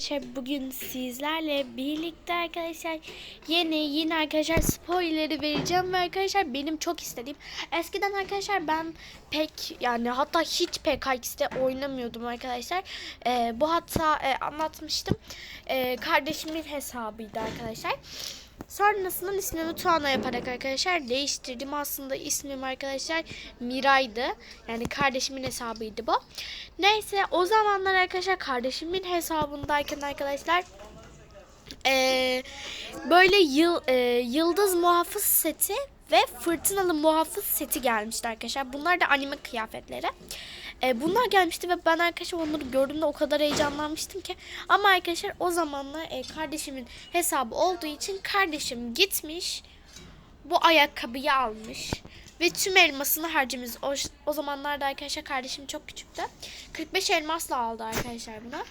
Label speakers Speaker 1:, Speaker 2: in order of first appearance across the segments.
Speaker 1: Arkadaşlar bugün sizlerle birlikte arkadaşlar. Yeni yine arkadaşlar spoiler'ı vereceğim ve arkadaşlar benim çok istediğim eskiden arkadaşlar ben pek yani hatta hiç PKX'de oynamıyordum arkadaşlar. Ee, bu hatta e, anlatmıştım. Ee, kardeşimin hesabıydı arkadaşlar Sonrasında ismimi Tuana yaparak arkadaşlar değiştirdim. Aslında ismim arkadaşlar Miray'dı. Yani kardeşimin hesabıydı bu. Neyse o zamanlar arkadaşlar kardeşimin hesabındayken arkadaşlar eee, böyle yıl, eee, yıldız muhafız seti ve fırtınalı muhafız seti gelmişti arkadaşlar. Bunlar da anime kıyafetleri. Eee, bunlar gelmişti ve ben arkadaşlar onları gördüğümde o kadar heyecanlanmıştım ki. Ama arkadaşlar o zamanlar eee, kardeşimin hesabı olduğu için kardeşim gitmiş bu ayakkabıyı almış ve tüm elmasını harcamış. O, o zamanlarda arkadaşlar kardeşim çok küçüktü. 45 elmasla aldı arkadaşlar bunu.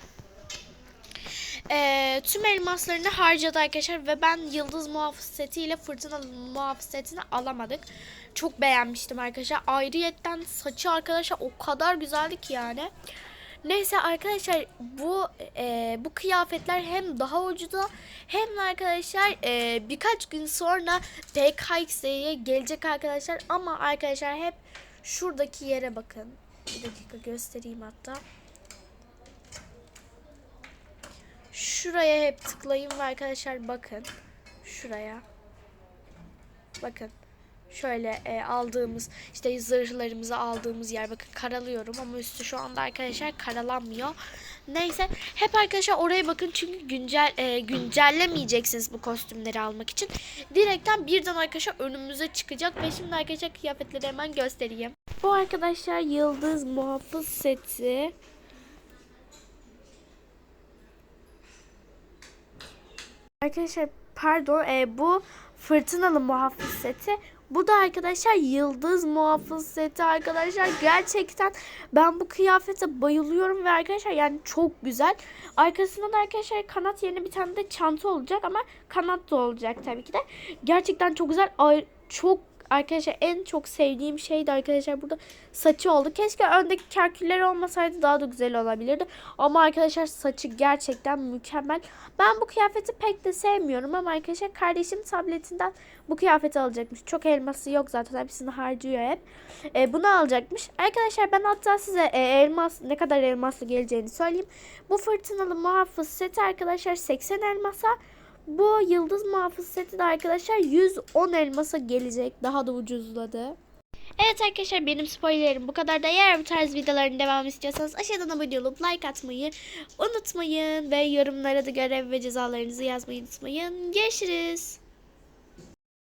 Speaker 1: Ee, tüm elmaslarını harcadı arkadaşlar ve ben yıldız muhafız setiyle fırtınalı muhafız setini alamadık. Çok beğenmiştim arkadaşlar. Ayrıyetten saçı arkadaşlar o kadar güzeldi ki yani. Neyse arkadaşlar bu e, bu kıyafetler hem daha ucuza hem arkadaşlar e, birkaç gün sonra PKX'ye gelecek arkadaşlar ama arkadaşlar hep şuradaki yere bakın. Bir dakika göstereyim hatta. Şuraya hep tıklayın ve arkadaşlar bakın. Şuraya. Bakın. Şöyle e, aldığımız işte zırhlarımızı aldığımız yer bakın karalıyorum ama üstü şu anda arkadaşlar karalanmıyor. Neyse hep arkadaşlar oraya bakın çünkü güncel e, güncellemeyeceksiniz bu kostümleri almak için. Direkten birden arkadaşlar önümüze çıkacak ve şimdi arkadaşlar kıyafetleri hemen göstereyim. Bu arkadaşlar yıldız muhafız seti. Arkadaşlar pardon e, bu fırtınalı muhafız seti. Bu da arkadaşlar yıldız muhafız seti arkadaşlar. Gerçekten ben bu kıyafete bayılıyorum ve arkadaşlar yani çok güzel. Arkasında da arkadaşlar kanat yerine bir tane de çanta olacak ama kanat da olacak tabii ki de. Gerçekten çok güzel. Ay, çok arkadaşlar en çok sevdiğim şey de arkadaşlar burada saçı oldu. Keşke öndeki kerküller olmasaydı daha da güzel olabilirdi. Ama arkadaşlar saçı gerçekten mükemmel. Ben bu kıyafeti pek de sevmiyorum ama arkadaşlar kardeşim tabletinden bu kıyafeti alacakmış. Çok elması yok zaten hepsini harcıyor hep. E, bunu alacakmış. Arkadaşlar ben hatta size e, elmas ne kadar elmaslı geleceğini söyleyeyim. Bu fırtınalı muhafız seti arkadaşlar 80 elmasa bu yıldız muhafız seti de arkadaşlar 110 elmasa gelecek. Daha da ucuzladı. Evet arkadaşlar benim spoilerim bu kadar da eğer bu tarz videoların devamı istiyorsanız aşağıdan abone olup like atmayı unutmayın ve yorumlara da görev ve cezalarınızı yazmayı unutmayın. Görüşürüz.